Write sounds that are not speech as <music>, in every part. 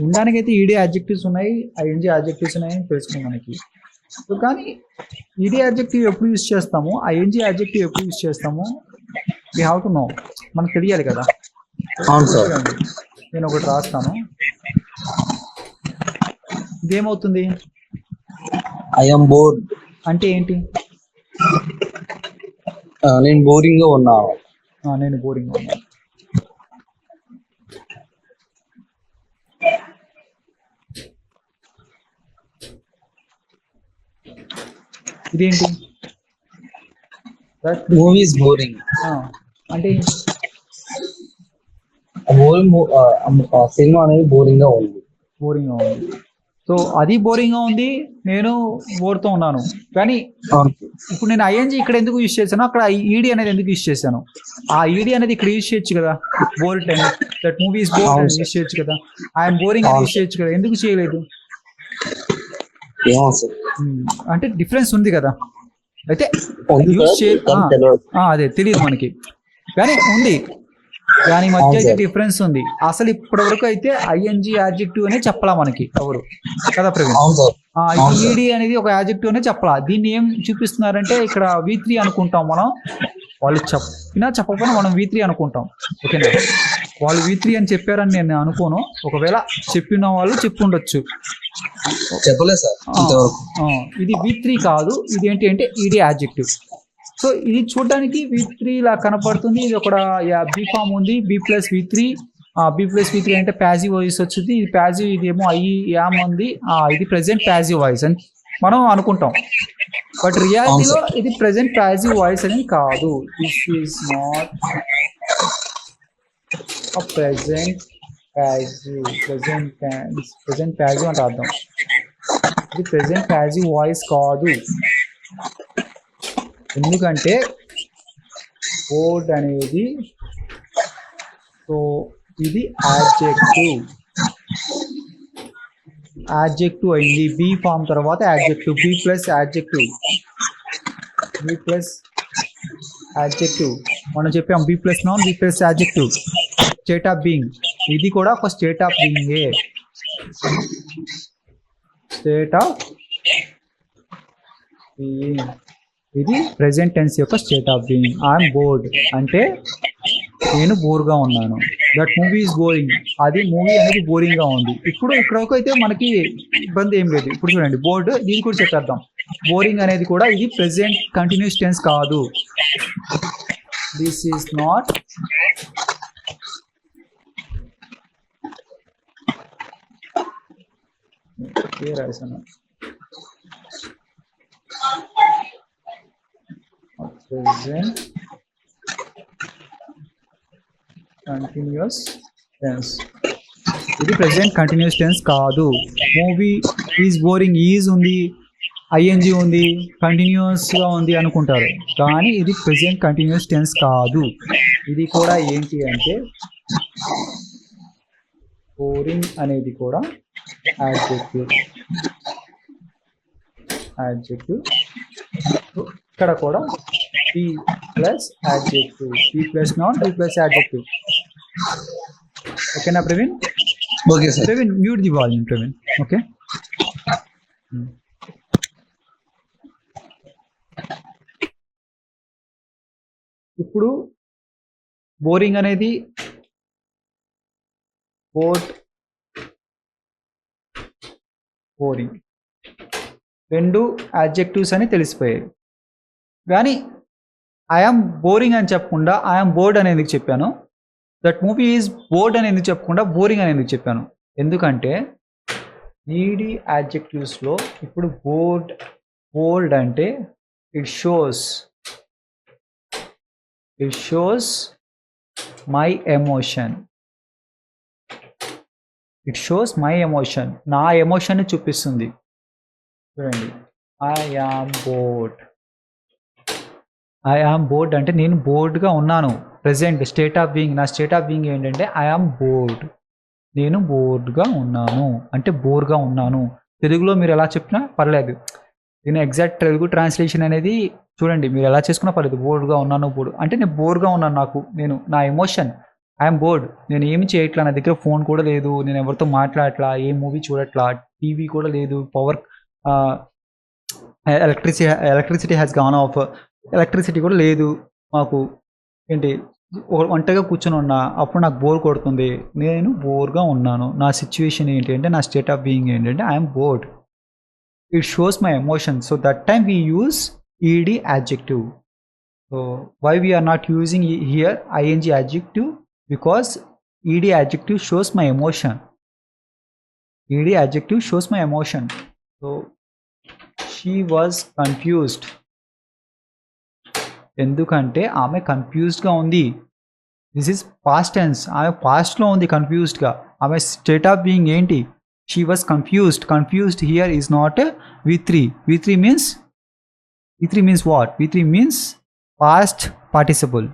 ఉండడానికైతే ED objectives ఉన్నాయి ING objectives ఉన్నాయని తెలుసుకుంది మనకి. సో కానీ ఈడీ ఆబ్జెక్టివ్ ఎప్పుడు యూజ్ చేస్తాము ఐఎన్జీ ఆబ్జెక్టివ్ ఎప్పుడు యూజ్ చేస్తాము వీ హ్యావ్ టు నో మనకు తెలియాలి కదా. అవును సార్. చూడండి, నేను ఒకటి రాస్తాను. ఇదేమవుతుంది? ఐఎమ్ బోర్డ్ అంటే ఏంటి? నేను బోరింగ్గా ఉన్నా. నేను బోరింగ్ ఉన్నాను ఇదేంటి? మూవీస్ బోరింగ్ అంటే? బోరింగ్ సినిమా అనేది బోరింగ్గా ఉంది. బోరింగ్గా ఉంది. సో అది బోరింగ్గా ఉంది. నేను బోర్తో ఉన్నాను. కానీ ఇప్పుడు నేను ఐఎన్జి ఇక్కడ ఎందుకు యూజ్ చేశాను అక్కడ ఈడీ అనేది ఎందుకు యూజ్ చేశాను? ఆ ఈడీ అనేది ఇక్కడ యూజ్ చేయొచ్చు కదా. Bore time that movies bore use చేయొచ్చు కదా. ఐఎమ్ బోరింగ్ యూజ్ చేయొచ్చు కదా. ఎందుకు చేయలేదు? Hmm, అంటే డిఫరెన్స్ ఉంది కదా. అయితే యూజ్ చే అదే తెలియదు మనకి. కానీ ఉంది. దాని మధ్య అయితే. డిఫరెన్స్ ఉంది. అసలు ఇప్పటి వరకు అయితే ఐఎన్జి యాడ్జెక్టివ్ అనే చెప్పలా మనకి? ఎవరు? కదా ప్రవీణ్. ఈడీ అనేది ఒక యాడ్జెక్టివ్ అనే చెప్పాలా? దీన్ని ఏం చూపిస్తున్నారంటే ఇక్కడ వి త్రీ అనుకుంటాం మనం. వాళ్ళు చెప్పినా చెప్పకపోయినా మనం వి త్రీ అనుకుంటాం. ఓకేనా? వాళ్ళు వి త్రీ అని చెప్పారని నేను అనుకోను. ఒకవేళ చెప్పిన వాళ్ళు చెప్పుండొచ్చు. చెప్పలేదు సార్ ఇది వి త్రీ కాదు. ఇది ఏంటి అంటే ఈడీ యాడ్జెక్టివ్ సో ఇది చూడడానికి వి త్రీ ఇలా కనపడుతుంది. ఇది ఒక బి ఫామ్ ఉంది. B plus V three B plus V three అంటే ప్యాజివ్ వాయిస్ వచ్చింది. ఇది ప్యాజివ్ ఇది ఏమో ఐ యామ్ ఉంది. ఇది ప్రెసెంట్ ప్యాజివ్ వాయిస్ అని మనం అనుకుంటాం. బట్ రియాలిటీలో ఇది ప్రెసెంట్ ప్యాజివ్ వాయిస్ అనేది కాదు. This is not present passive present present passive అంటే అర్థం. ఇది ప్రెసెంట్ ప్యాజివ్ వాయిస్ కాదు. ఎందుకంటే కోడ్ అనేది సో ఇది యాడ్జెక్టివ్ యాడ్జెక్టివ్ అయింది. బి ఫామ్ తర్వాత adjective B plus adjective B plus adjective మనం చెప్పాం B plus non B plus adjective state of being. ఇది కూడా ఒక state of బీయింగే. State of being. ఇది ప్రెసెంట్ టెన్స్ యొక్క state of being I'm bored అంటే నేను బోర్గా ఉన్నాను. దట్ మూవీ ఈజ్ బోరింగ్ అది మూవీ అనేది బోరింగ్గా ఉంది. ఇప్పుడు ఇక్కడకు అయితే మనకి ఇబ్బంది ఏం లేదు. ఇప్పుడు చూడండి బోర్డు దీన్ని కూడా చెప్పేద్దాం. బోరింగ్ అనేది కూడా ఇది ప్రెసెంట్ కంటిన్యూస్ టెన్స్ కాదు. దిస్ ఈస్ నాట్ రాశాను. Present కంటిన్యూస్ టెన్స్ ఇది ప్రెసెంట్ కంటిన్యూస్ టెన్స్ కాదు. మూవీ ఈజ్ బోరింగ్ ఈజ్ ఉంది ఐఎన్జి ఉంది కంటిన్యూస్గా ఉంది అనుకుంటారు. కానీ ఇది ప్రెసెంట్ కంటిన్యూస్ టెన్స్ కాదు. ఇది కూడా ఏంటి అంటే బోరింగ్ అనేది కూడా యాడ్జెక్టివ్ యాడ్జెక్టివ్ ఇక్కడ కూడా B plus adjective B plus non B plus adjective ఓకేనా Praveen okay sir Praveen mute the volume Praveen okay ఇప్పుడు బోరింగ్ అనేది బోట్ బోరింగ్ రెండు యాడ్జెక్టివ్స్ అని తెలిసిపోయాయి కానీ ఐఆమ్ బోరింగ్ అని చెప్పకుండా ఐఆమ్ బోర్డ్ అని ఎందుకు చెప్పాను? దట్ మూవీ ఈజ్ బోర్డ్ అని ఎందుకు చెప్పకుండా బోరింగ్ అని ఎందుకు చెప్పాను? ఎందుకంటే ఈడీ యాడ్జెక్టివ్స్లో ఇప్పుడు బోర్డ్ బోల్డ్ అంటే it shows it shows my emotion it shows my emotion నా ఎమోషన్ చూపిస్తుంది. చూడండి. I am bored I am bored అంటే నేను బోర్డ్గా ఉన్నాను. ప్రెసెంట్ స్టేట్ ఆఫ్ బీయింగ్ నా స్టేట్ ఆఫ్ బీయింగ్ ఏంటంటే ఐ ఆమ్ బోర్డ్ నేను బోర్డ్గా ఉన్నాను. అంటే బోర్గా ఉన్నాను. తెలుగులో మీరు ఎలా చెప్పినా పర్లేదు. నేను ఎగ్జాక్ట్ తెలుగు ట్రాన్స్లేషన్ అనేది చూడండి మీరు ఎలా చేసుకున్నా పర్లేదు. బోర్డ్గా ఉన్నాను బోర్డు అంటే నేను బోర్గా ఉన్నాను నాకు. నేను నా ఎమోషన్ ఐఎమ్ బోర్డ్ నేను ఏమి చేయట్లా? నా దగ్గర ఫోన్ కూడా లేదు. నేను ఎవరితో మాట్లాడట్లా? ఏ మూవీ చూడట్లా? టీవీ కూడా లేదు. Power electricity electricity has gone off electricity కూడా లేదు. మాకు ఏంటి? ఒ- ఒంటరిగా కూర్చొని ఉన్నా అప్పుడు నాకు బోర్ కొడుతుంది. నేను బోర్గా ఉన్నాను. నా సిచ్యువేషన్ ఏంటి అంటే నా స్టేట్ ఆఫ్ బీయింగ్ ఏంటంటే I'm bored it shows my emotion so that time we use ED adjective so why we are not using here ING adjective because ED adjective shows my emotion ED adjective shows my emotion so she was confused ఎందుకంటే ఆమె కన్ఫ్యూజ్డ్గా ఉంది. This is past tense ఆమె పాస్ట్లో ఉంది కన్ఫ్యూజ్డ్గా ఆమె state of being ఏంటి? She was confused confused here is not V three V three means V three means what V three means past participle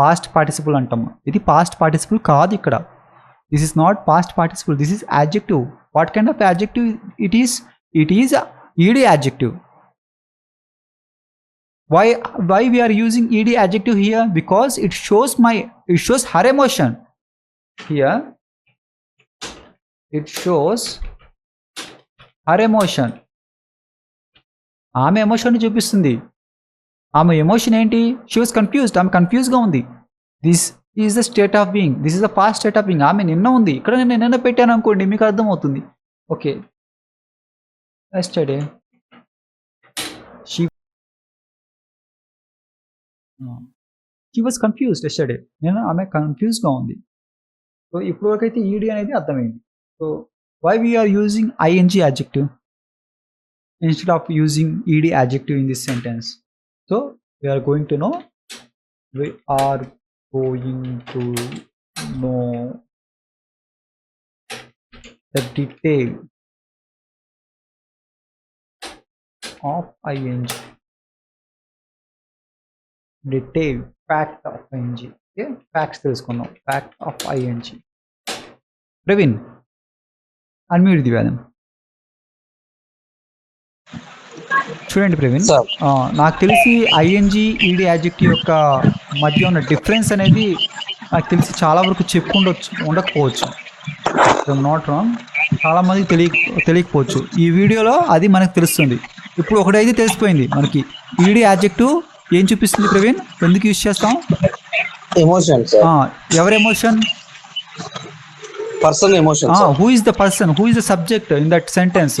past participle అంటాము. ఇది పాస్ట్ పార్టిసిపుల్ కాదు ఇక్కడ. This is not past participle this is adjective what kind of adjective it is it is ED adjective why why we are using ed adjective here? Because it shows my it shows her emotion. Here it shows her emotion. ఆమె emotion చూపిస్తుంది. ఆమె emotion ఏంటి? She was confused ఆమె కన్ఫ్యూజ్గా ఉంది. This is the state of being this is the past state of being ఆమె నిన్న ఉంది. ఇక్కడ నేను నిన్న పెట్టాను అనుకోండి మీకు అర్థమవుతుంది. Okay yesterday she she was confused yesterday నేను ఆమె కన్ఫ్యూజ్గా ఉంది సో ఇప్పుడు వరకు అయితే ఈడీ అనేది అర్థమైంది so why we are using ING adjective instead of using ed adjective in this sentence so we are going to know we are going to know the detail of detail fact of ing. Okay? Facts తెలుసుకున్నాం fact of ing. Praveen unmute దివ్యాదం చూడండి ప్రవీణ్. నాకు తెలిసి ING ఈడి adjective యొక్క మధ్య ఉన్న difference అనేది నాకు తెలిసి చాలా వరకు చెప్పుకుండొచ్చు ఉండకపోవచ్చు. నాట్ రాంగ్ చాలా మందికి తెలియ తెలియకపోవచ్చు. ఈ వీడియోలో అది మనకు తెలుస్తుంది. ఇప్పుడు ఒకటైతే తెలిసిపోయింది మనకి. ఈడి యాడ్జెక్టివ్ ఏం చూపిస్తుంది ప్రవీణ్? ఎందుకు యూజ్ చేస్తాం? ఎమోషన్ ఎవరి emotion person emotion who is the person who is the subject in that sentence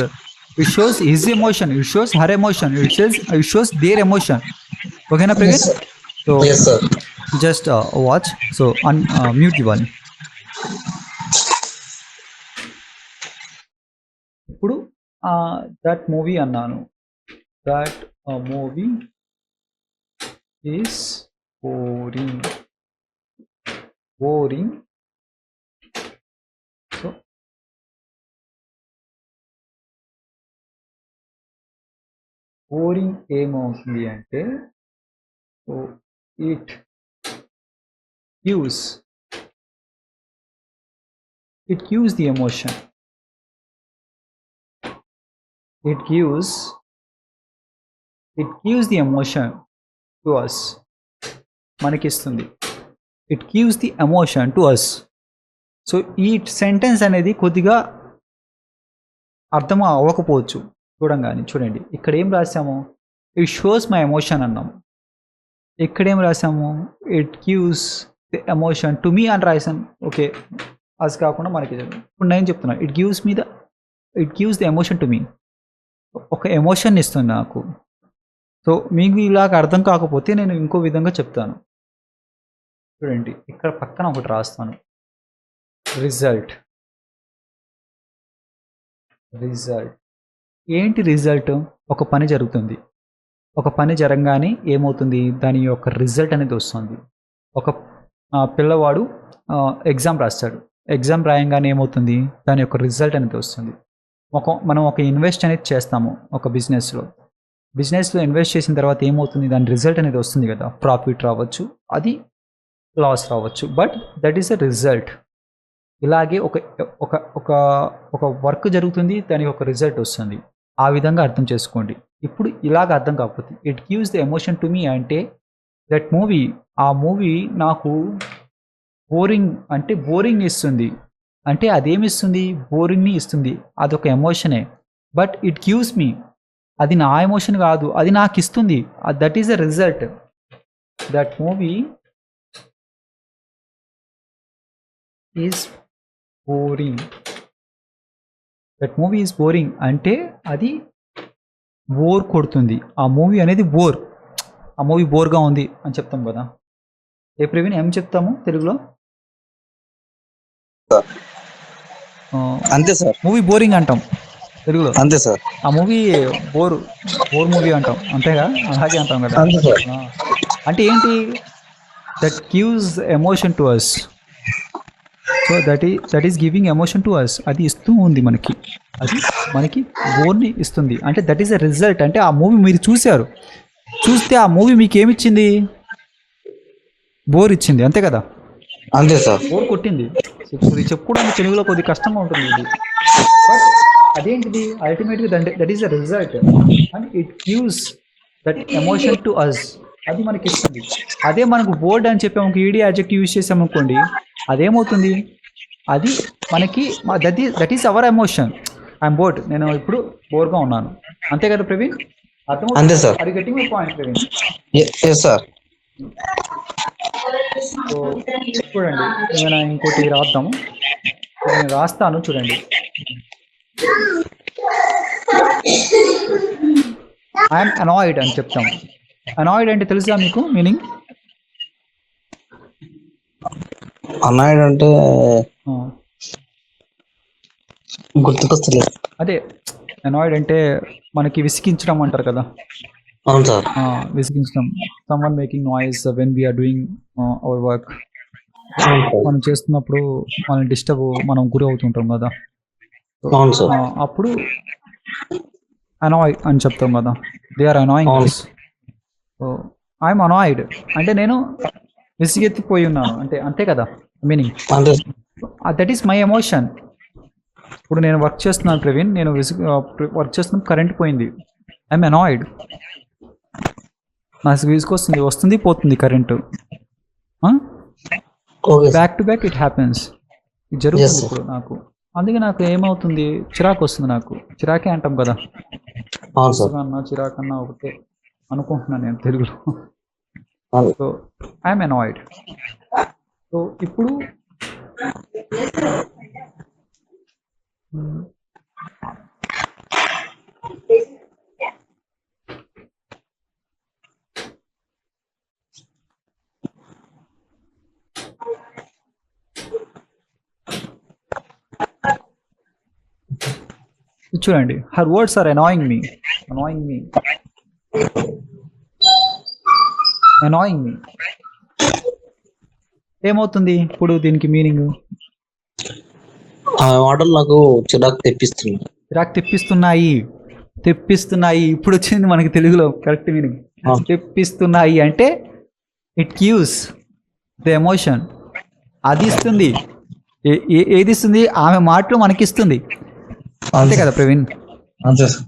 it shows his emotion it shows her emotion it shows it shows their emotion ఓకేనా Praveen so just watch so unmute ఇవ్వాలి ఇప్పుడు that movie అన్నాను. That movie is boring boring so boring ఏమవుతుంది అంటే so it gives it gives the emotion it gives it gives the emotion To us మనకిస్తుంది. It gives the emotion to us so ఈ sentence అనేది కొద్దిగా అర్థం అవ్వకపోవచ్చు. చూడంగానే చూడండి. ఇక్కడ ఏం రాసాము ఇట్ షోస్ మై ఎమోషన్ అన్నాము. ఇక్కడేం రాసాము it gives the emotion to me అని రాసాను ఓకే అది కాకుండా మనకి ఇప్పుడు నేను చెప్తున్నా. It gives me the it gives the emotion to me ఒక ఎమోషన్ ఇస్తుంది నాకు. సో మీకు ఇలాగ అర్థం కాకపోతే నేను ఇంకో విధంగా చెప్తాను. చూడండి ఇక్కడ పక్కన ఒకటి రాస్తాను. రిజల్ట్. రిజల్ట్. ఏంటి రిజల్ట్? ఒక పని జరుగుతుంది. ఒక పని జరగగానే ఏమవుతుంది? దాని యొక్క రిజల్ట్ అనేది వస్తుంది. ఒక పిల్లవాడు ఎగ్జామ్ రాస్తాడు. ఎగ్జామ్ రాయంగానే ఏమవుతుంది? దాని యొక్క రిజల్ట్ అనేది వస్తుంది. ఒక మనం ఒక ఇన్వెస్ట్ అనేది చేస్తాము ఒక బిజినెస్లో. బిజినెస్లో ఇన్వెస్ట్ చేసిన తర్వాత ఏమవుతుంది? దాని రిజల్ట్ అనేది వస్తుంది కదా. ప్రాఫిట్ రావచ్చు అది లాస్ రావచ్చు. But that is a result. ఇలాగే ఒక ఒక ఒక ఒక వర్క్ జరుగుతుంది దానికి ఒక రిజల్ట్ వస్తుంది. ఆ విధంగా అర్థం చేసుకోండి. ఇప్పుడు ఇలాగ అర్థం కాకపోతే it gives the emotion to me అంటే దట్ మూవీ ఆ మూవీ నాకు బోరింగ్ అంటే బోరింగ్ ఇస్తుంది. అంటే అదేమిస్తుంది బోరింగ్ని ఇస్తుంది. అదొక ఎమోషనే. బట్ ఇట్ గివ్స్ మీ అది నా ఎమోషన్ కాదు అది నాకు ఇస్తుంది that is the result that movie is boring that movie is boring అంటే అది బోర్ కొడుతుంది. ఆ మూవీ అనేది బోర్ ఆ మూవీ బోర్గా ఉంది అని చెప్తాం కదా. ఏ ప్రవీణ్ ఏం చెప్తాము తెలుగులో? అంతే సార్. మూవీ బోరింగ్ అంటాం. తెలుగులో? అంతే సార్. ఆ మూవీ బోర్ బోర్ మూవీ అంటాం. అంతేగా అలాగే అంటాం కదా. అంటే ఏంటి? That gives emotion to us so that ఈ that is giving emotion to us అది ఇస్తూ ఉంది మనకి. అది మనకి బోర్ని ఇస్తుంది. అంటే దట్ ఈస్ ఎ రిజల్ట్ అంటే ఆ మూవీ మీరు చూశారు. చూస్తే ఆ మూవీ మీకు ఏమిచ్చింది? బోర్ ఇచ్చింది. అంతే కదా? అంతే సార్. బోర్ కొట్టింది. చెప్పుకోవడానికి తెలుగులో కొద్ది కష్టంగా ఉంటుంది ఇది. అదేంటిది? అల్టిమేట్గా that that is the result and it gives that emotion to us అది మనకి ఇస్తుంది. అదే మనకు బోర్డ్ అని చెప్పాము ఈడీ యాజెక్ట్ యూజ్ చేసామనుకోండి అదేమవుతుంది? అది మనకి that is that is our emotion I'm bored నేను ఇప్పుడు బోర్గా ఉన్నాను. అంతే కదా ప్రవీణ్? అర్థం అంతే సార్. అది getting point Praveen. Yes sir చూడండి. నేను ఇంకోటి రాద్దాము? నేను రాస్తాను చూడండి. ఐఎమ్ అనాయిడ్ అని చెప్తాము అనాయిడ్ అంటే తెలుసా మీకు మీనింగ్ అన్నాడు అంటే గుర్తుకొస్తలేదు. అదే అనాయిడ్ అంటే మనకి విసిగించడం అంటారు కదా. అవును sir. విసిగించడం. Someone making noise when we are doing our work మనం చేస్తున్నప్పుడు మనం డిస్టర్బ్ మనం గురి అవుతుంటాం కదా. అవును సార్. అప్పుడు అనాయ్ అని చెప్తాం కదా. They are annoying I'm annoyed అంటే నేను విసిగెత్తిపోయి ఉన్నాను. అంటే అంతే కదా meaning that is my emotion ఇప్పుడు నేను వర్క్ చేస్తున్నాను ప్రవీణ్ నేను విసిగి వర్క్ చేస్తున్న కరెంట్ పోయింది. ఐఎమ్ అనాయిడ్ నాకు విసుకొస్తుంది వస్తుంది పోతుంది current back to back it happens ఇది జరుగుతుంది. ఇప్పుడు నాకు. అందుకే నాకు ఏమవుతుంది? చిరాకు వస్తుంది నాకు. చిరాకే అంటాం కదా. అన్న చిరాకు అన్న ఒకటే అనుకుంటున్నాను నేను తెలుగులో. సో ఐఎమ్ అనాయిడ్ సో ఇప్పుడు చూడండి her words are annoying me annoying me annoying me ఏమవుతుంది ఇప్పుడు దీనికి మీనింగ్ ఆ మాటలు నాకు చిరాకు తెప్పిస్తున్నాయి చిరాకు తెప్పిస్తున్నాయి తెప్పిస్తున్నాయి. ఇప్పుడు వచ్చింది మనకి తెలుగులో కరెక్ట్ మీనింగ్. తెప్పిస్తున్నాయి అంటే ఇట్ గివ్స్ ద ఎమోషన్ అది ఇస్తుంది. ఏది ఇస్తుంది? ఆమె మాటలు మనకి ఇస్తుంది అంతే కదా ప్రవీణ్? అంతే సార్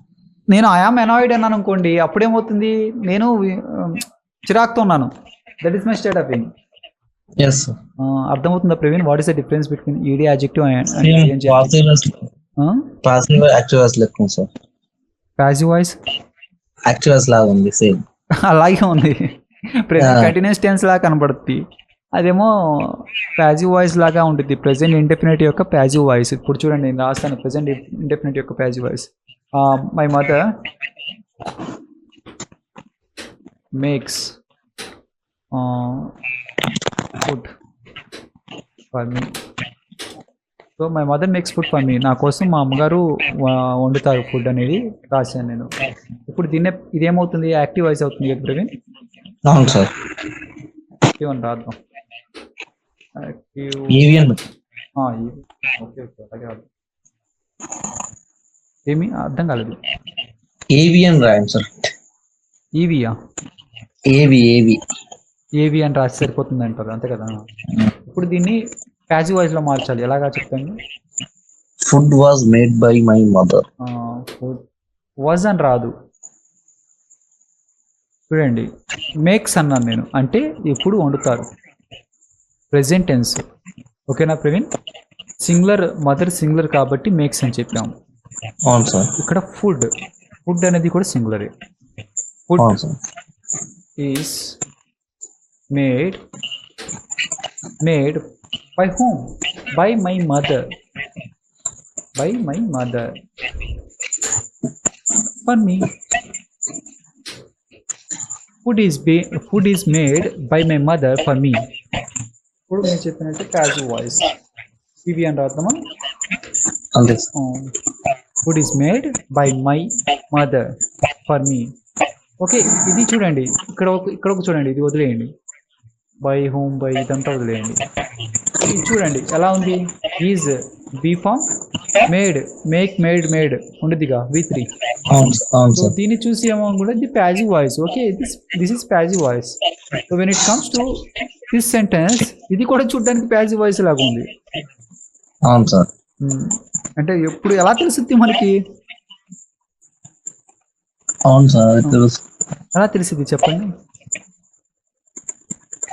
నేను ఐఆమ్ అనాయిడ్ అన్నాను అనుకోండి అప్పుడేమవుతుంది? నేను చిరాకుతో ఉన్నాను. That is my state of thing yes అర్థమవుతుందా Praveen? What is the difference between ED adjective passive యాక్టివర్స్ లెక్క ఉంది సార్ ప్యాసివ్ వాయిస్ యాక్టివర్స్ లాగా ఉంది సేమ్ <laughs> అలాగే ఉంది. Yeah. కంటిన్యూస్ టెన్స్ లాగా కనబడుతుంది అదేమో ప్యాజివ్ వాయిస్ లాగా ఉంటుంది ప్రెసెంట్ ఇండెఫినెట్ యొక్క ప్యాజివ్ వాయిస్ ఇప్పుడు చూడండి నేను రాస్తాను. ప్రెసెంట్ ఇండెఫినెట్ యొక్క passive voice my mother makes food for me so my mother makes food for me నా కోసం మా అమ్మగారు వండుతారు ఫుడ్ అనేది. రాశాను నేను. ఇప్పుడు దీన్నే ఇదేమవుతుంది? యాక్టివ్ వాయిస్ అవుతుంది కదా ప్రవీణ్? అవును సార్. యాక్టివ్ అని రాద్దాం. ఈవిఎన్ ఏమి? అర్థం కాలేదు. ఏవిఎన్ రాయండి సార్. ఈవియా ఏవి ఏవి ఏవి అని రాసి సరిపోతుంది అంటారు అంతే కదా? ఇప్పుడు దీన్ని ప్యాసివ్ వాయిస్లో మార్చాలి. ఎలాగా చెప్తాను food was made by my mother was అని రాదు. చూడండి మేక్స్ అన్నాను నేను. అంటే ఎప్పుడు వండుతారు. ప్రెసెంట్ టెన్స్ ఓకేనా ప్రవీణ్ సింగులర్ మదర్ సింగులర్ కాబట్టి మేక్స్ అని చెప్పాము అవును సార్ ఇక్కడ ఫుడ్ ఫుడ్ అనేది కూడా సింగులరే ఫుడ్ అవును sir is made made by home by my mother by my mother for me food is by food is made by my mother for me ఇప్పుడు నేను చెప్పినట్టు క్యాజువల్ వాయిస్ ఇవి అని రాద్దామా? అంతే. Food is made by my mother for me okay ఇది చూడండి. ఇక్కడ ఒక ఇక్కడ ఒక చూడండి. ఇది వదిలేయండి. బై హోమ్ బై ఇదంతా వదిలేయండి. ఇది చూడంండి. ఎలా ఉంది? Is B form made make made made ఉండదిగా V three so దీన్ని చూసి ఏమో కూడా the passive voice okay this this is passive voice so when it comes to this sentence ఇది కూడా చూడడానికి ప్యాజివ్ వాయిస్ లాగా ఉంది. అవును సార్. Hmm. అంటే ఎప్పుడు ఎలా తెలుస్తుంది మనకి? అవును సార్ అది తెలుసు. ఎలా తెలిసింది చెప్పండి?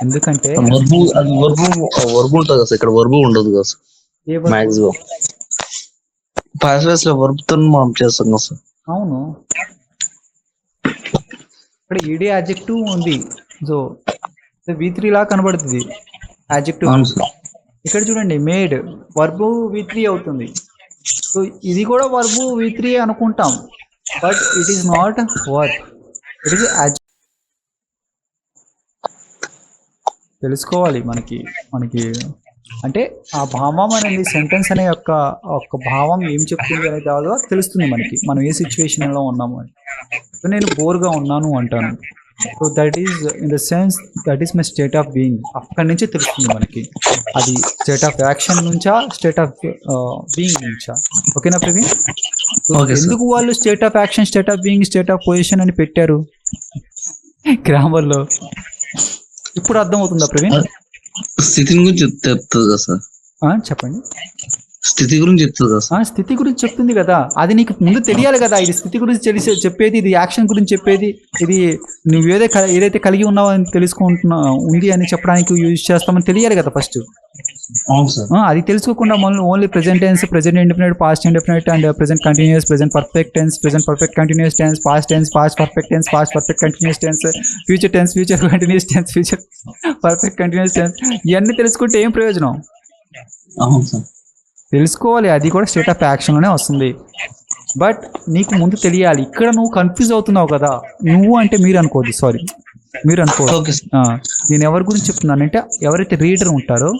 ఎందుకంటే వర్బు అది వర్బు వర్బు ఉంటుంది కదా ఇక్కడ వర్బు ఉండదు కదా సార్. మాక్సిమం పాస్వేస్లో వర్బ్తో మనం చేస్తాం కదా సార్. అవును. ఇక్కడ ఈడే అజెక్టివ్ ఉంది. సో వి త్రీ లా కనబడుతుంది. సార్ ఇక్కడ చూడండి మేడ్ వర్బు వి త్రీ అవుతుంది. సో ఇది కూడా వర్బు వి త్రీ అనుకుంటాం. But it is not work it is తెలుసుకోవాలి మనకి మనకి. అంటే ఆ భావం అనేది సెంటెన్స్ అనే యొక్క ఒక భావం ఏం చెప్తుంది అనేది కాదో తెలుస్తుంది మనకి. మనం ఏ సిచ్యువేషన్లో ఉన్నాము అని. సో నేను బోర్గా ఉన్నాను అంటాను. So that is in the sense that is my state of being అక్కడి నుంచే తెలుస్తుంది మనకి. అది స్టేట్ ఆఫ్ యాక్షన్ నుంచా స్టేట్ ఆఫ్ బీయింగ్ నుంచా. ఓకేనా ప్రవీణ్. ఎందుకు వాళ్ళు state of action state of being state of position అని పెట్టారు? గ్రామర్లో ఇప్పుడు అర్థమవుతుందా ప్రవీణ్? స్థితిని గురించి చెప్తే చెప్తుంది కదా సార్. చెప్పండి. స్థితి గురించి చెప్తుంది కదా స్థితి గురించి చెప్తుంది కదా. అది నీకు ముందు తెలియాలి కదా. ఇది స్థితి గురించి తెలిసే చెప్పేది ఇది యాక్షన్ గురించి చెప్పేది. ఇది నువ్వు ఏదైతే కలిగి ఉన్నావో అని తెలుసుకుంటున్నా ఉంది అని చెప్పడానికి యూజ్ చేస్తామని తెలియాలి కదా ఫస్ట్. అది తెలుసుకోకుండా మనం only present tense present indefinite past indefinite and present continuous present perfect tense present perfect continuous tense past tense past perfect tense past perfect continuous tense future tense future continuous tense future perfect continuous tense ఇవన్నీ తెలుసుకుంటే ఏం ప్రయోజనం? అవును sir. తెలుసుకోవాలి. అది కూడా state of యాక్షన్లోనే వస్తుంది. But నీకు ముందు తెలియాలి. ఇక్కడ నువ్వు కన్ఫ్యూజ్ అవుతున్నావు కదా. నువ్వు అంటే మీరు అనుకోవద్దు. సారీ మీరు అనుకోవద్దు. నేను ఎవరి గురించి చెప్తున్నానంటే ఎవరైతే రీడర్ ఉంటారో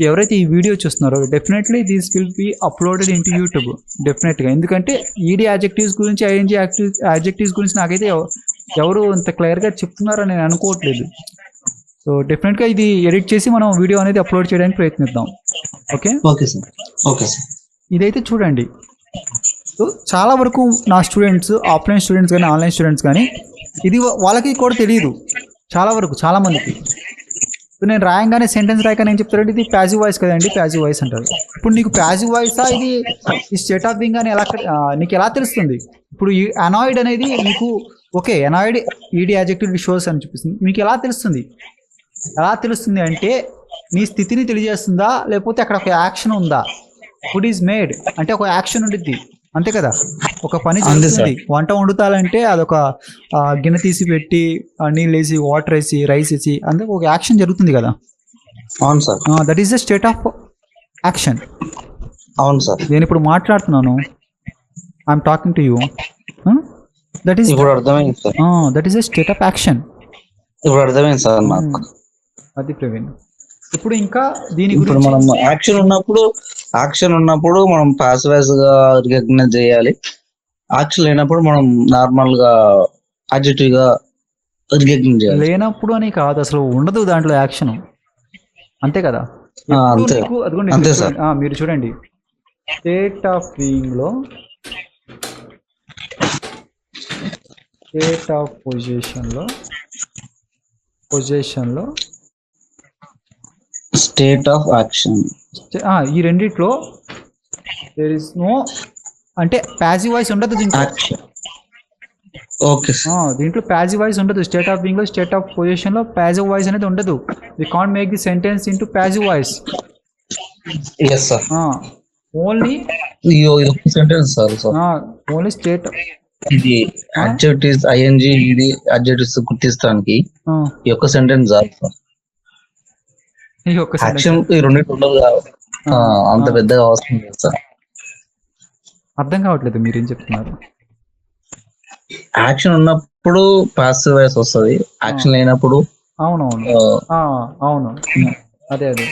ఎవరైతే ఈ వీడియో చూస్తున్నారో definitely these will be uploaded into YouTube డెఫినెట్గా ఎందుకంటే ఈడీ యాజెక్టివ్స్ గురించి ఐఎన్జీ యాక్టివ్ యాజెక్టివ్స్ గురించి నాకైతే ఎవ- ఎవరు ఇంత క్లియర్గా చెప్తున్నారని నేను అనుకోవట్లేదు. సో డెఫినెట్గా ఇది ఎడిట్ చేసి మనం వీడియో అనేది అప్లోడ్ చేయడానికి ప్రయత్నిద్దాం. Okay? Okay sir. Okay sir. ఇదైతే చూడండి. సో చాలా వరకు నా స్టూడెంట్స్ ఆఫ్లైన్ స్టూడెంట్స్ కానీ ఆన్లైన్ స్టూడెంట్స్ కానీ ఇది వాళ్ళకి కూడా తెలియదు. చాలా వరకు చాలా మందికి. సో నేను రాయంగానే సెంటెన్స్ రాయగానే ఏం చెప్తారంటే ఇది ప్యాజివ్ వాయిస్ కదండి ప్యాజివ్ వాయిస్ అంటారు. ఇప్పుడు నీకు ప్యాజివ్ వాయిసా ఇది ఈ స్టేట్ ఆఫ్ బీయింగ్ అని ఎలా నీకు ఎలా తెలుస్తుంది? ఇప్పుడు ఈ అనాయిడ్ అనేది మీకు okay annoyed ED adjective shows అని చూపిస్తుంది మీకు ఎలా తెలుస్తుంది? ఎలా తెలుస్తుంది అంటే నీ స్థితిని తెలియజేస్తుందా? లేకపోతే అక్కడ ఒక యాక్షన్ ఉందా? Food is made. అంటే ఒక యాక్షన్ ఉండిద్ది. అంతే కదా? ఒక పని జరుగుతుంది. వంట వండుతాలంటే అదొక గిన్నె తీసి పెట్టి నీళ్ళు వేసి వాటర్ వేసి రైస్ వేసి అందుకే ఒక యాక్షన్ జరుగుతుంది కదా? అవును sir. That is the state of action అవును సార్. నేను ఇప్పుడు మాట్లాడుతున్నాను. I'm talking to you that is that is the state of action ఇప్పుడు అర్థమైంది సార్ నాకు అది ప్రవీణ్. ఇప్పుడు ఇంకా దీని ఇప్పుడు మనం యాక్షన్ ఉన్నప్పుడు యాక్షన్ ఉన్నప్పుడు మనం పాస్ వైజ్గా రికగ్నైజ్ చేయాలి. యాక్షన్ లేనప్పుడు మనం నార్మల్గా అడ్జెక్టివ్గా రికగ్నైజ్ చేయాలి. లేనప్పుడు అని కాదు అసలు ఉండదు దాంట్లో యాక్షన్. అంతే కదా? అంతే. సార్. మీరు చూడండి. స్టేట్ ఆఫ్ బీయింగ్లో స్టేట్ ఆఫ్ పొజిషన్లో పొజిషన్లో స్టేట్ ఆఫ్ యాక్షన్. ఈ రెండిట్లో దేర్ ఇస్ నో అంటే ప్యాసివ్ వాయిస్ ఉండదు దీంట్లో. ఓకే దీంట్లో ప్యాజివ్ వాయిస్ ఉండదు. స్టేట్ ఆఫ్ బీయింగ్లో స్టేట్ ఆఫ్ పొజిషన్లో ప్యాజివ్ వాయిస్ అనేది ఉండదు. We can't make the sentence into passive voice yes sir only sentence sir only state ఇది అడ్జెక్టివ్స్ ఐఎన్జి ఇది అడ్జెక్టివ్స్ గుర్తిస్తానికి ఈ యొక్క సెంటెన్స్ సార్. యాక్షన్ ఈ ఉండదు ఆ, అంత పెద్దగా అవసరం లేదు సార్. అర్థం కావట్లేదు మీరు ఏం చెప్తున్నారు? యాక్షన్ ఉన్నప్పుడు పాసివ్ వాయిస్ వస్తుంది. యాక్షన్ లేనప్పుడు అవునవును. అవును. అదే అదే.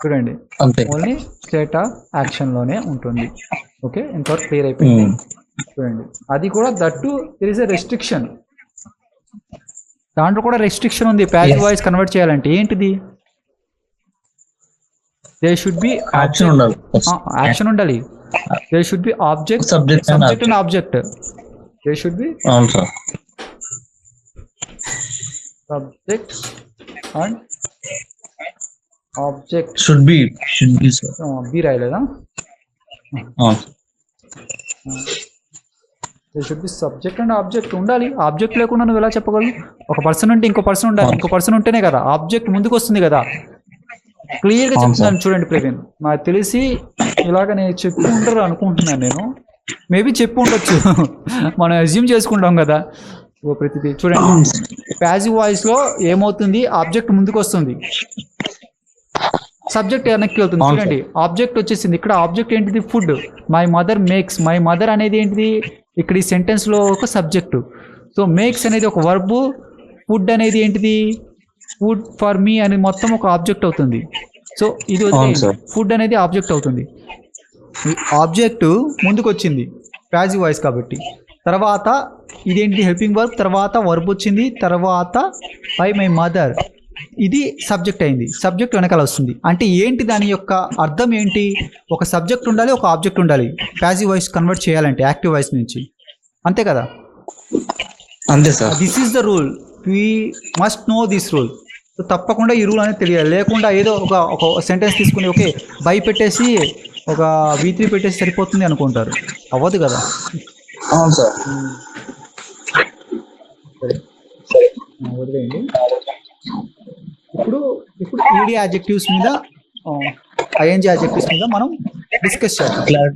చూడండి. అంతే. ఓన్లీ స్టేట్ ఆఫ్ యాక్షన్లోనే ఉంటుంది. ఓకే ఇంతవరకు క్లియర్ అయిపోయింది. చూడండి. అది కూడా that there is a restriction దాంట్లో కూడా రెస్ట్రిక్షన్ ఉంది. ప్యాసివ్. వాయిస్ కన్వర్ట్ చేయాలంటే ఏంటిది? దే షుడ్ బి యాక్షన్ ఉండాలి. యాక్షన్ ఉండాలి. They should be object subject subject and object they should be అవును sir. Subject and object should be should be sir be రాయలేదా? అవును they should be subject and object ఉండాలి. Object లేకుండా నువ్వు ఎలా చెప్పగలవు? ఒక పర్సన్ ఉంటే ఇంకో పర్సన్ ఉండాలి. ఇంకో పర్సన్ ఉంటేనే కదా. ఆబ్జెక్ట్ ముందుకు వస్తుంది కదా. క్లియర్గా చెప్తున్నాను చూడండి ప్రవీణ్. నాకు తెలిసి ఇలాగ నేను చెప్పి ఉంటారు అనుకుంటున్నాను నేను. మేబీ చెప్పి ఉండొచ్చు. మనం అజ్యూమ్ చేసుకుంటాం కదా. ఓ ప్రతిదీ. చూడండి. ప్యాజివ్ వాయిస్లో ఏమవుతుంది? ఆబ్జెక్ట్ ముందుకు వస్తుంది. సబ్జెక్ట్ వెనక్కి వెళ్తుంది. చూడండి. ఆబ్జెక్ట్ వచ్చేసింది. ఇక్కడ ఆబ్జెక్ట్ ఏంటిది? Food my mother makes my mother అనేది ఏంటిది? ఇక్కడ ఈ సెంటెన్స్లో ఒక సబ్జెక్టు సో మేక్స్ అనేది ఒక వర్బ్ ఫుడ్ అనేది ఏంటిది? ఫుడ్ ఫర్ మీ అనేది మొత్తం ఒక ఆబ్జెక్ట్ అవుతుంది. సో ఇది. ఫుడ్ అనేది ఆబ్జెక్ట్ అవుతుంది. ఆబ్జెక్ట్ ముందుకు వచ్చింది ప్యాజివ్ వాయిస్ కాబట్టి. తర్వాత ఇదేంటి హెల్పింగ్ వర్బ్ తర్వాత వర్బ్ వచ్చింది. తర్వాత బై మై మదర్ ఇది సబ్జెక్ట్ అయింది. సబ్జెక్ట్ వెనకాల వస్తుంది. అంటే ఏంటి దాని యొక్క అర్థం ఏంటి? ఒక సబ్జెక్ట్ ఉండాలి ఒక ఆబ్జెక్ట్ ఉండాలి. ప్యాజివ్ వాయిస్ కన్వర్ట్ చేయాలంటే యాక్టివ్ వాయిస్ నుంచి. అంతే కదా? అంతే sir. This is the rule we must know this rule తప్పకుండా ఈ రూల్ అనేది తెలియాలి. లేకుండా ఏదో ఒక ఒక సెంటెన్స్ తీసుకుని ఓకే బై పెట్టేసి ఒక వి త్రీ పెట్టేసి సరిపోతుంది అనుకుంటారు. అవ్వదు కదా? అవును సార్. వదిలేయండి ఇప్పుడు ఇప్పుడు ఈడీ అడ్జెక్టివ్స్ మీద ఐఎన్జి అడ్జెక్టివ్స్ మీద మనం డిస్కస్ చేద్దాం.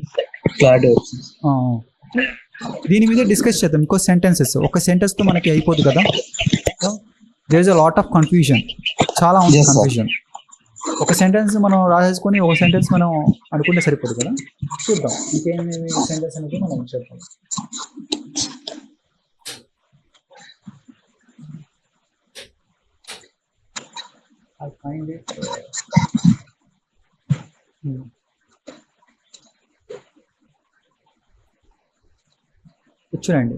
దీని మీద డిస్కస్ చేద్దాం. ఇంకో సెంటెన్సెస్ ఒక sentence తో మనకి అయిపోదు కదా? There is a lot of confusion చాలా ఉంది. కన్ఫ్యూజన్ ఒక సెంటెన్స్ మనం రాసేసుకొని ఒక సెంటెన్స్ మనం అనుకుంటే సరిపోదు కదా చూద్దాం ఇంకేమి సెంటెన్స్ అనేది మనం చేద్దాం I find it. Hmm. చూడండి